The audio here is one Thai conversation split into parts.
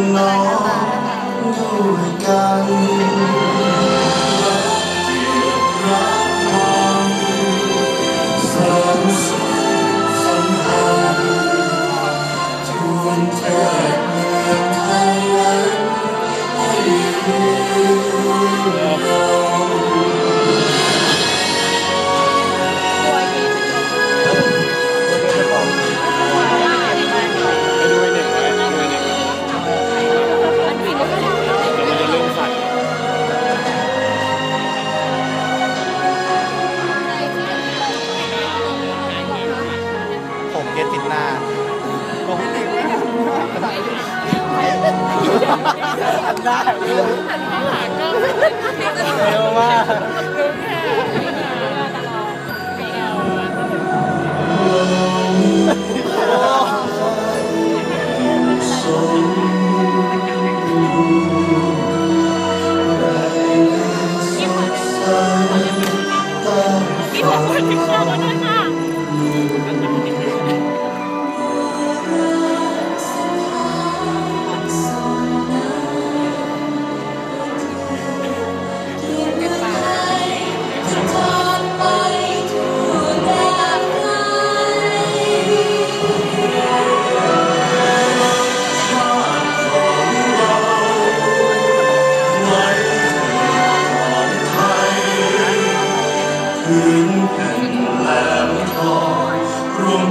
nỗi cay จปิดหน้าได้ หันมาหาก็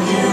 you.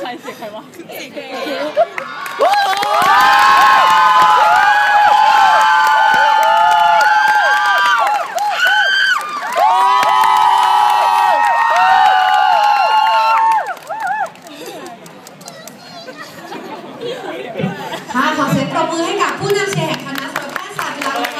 ใครเสียใครวะค่ะขอเสียงปรบมือให้กับผู้นำเชียร์แห่งคณะสัตแพทยศาสตร์จุฬาลงกรณ์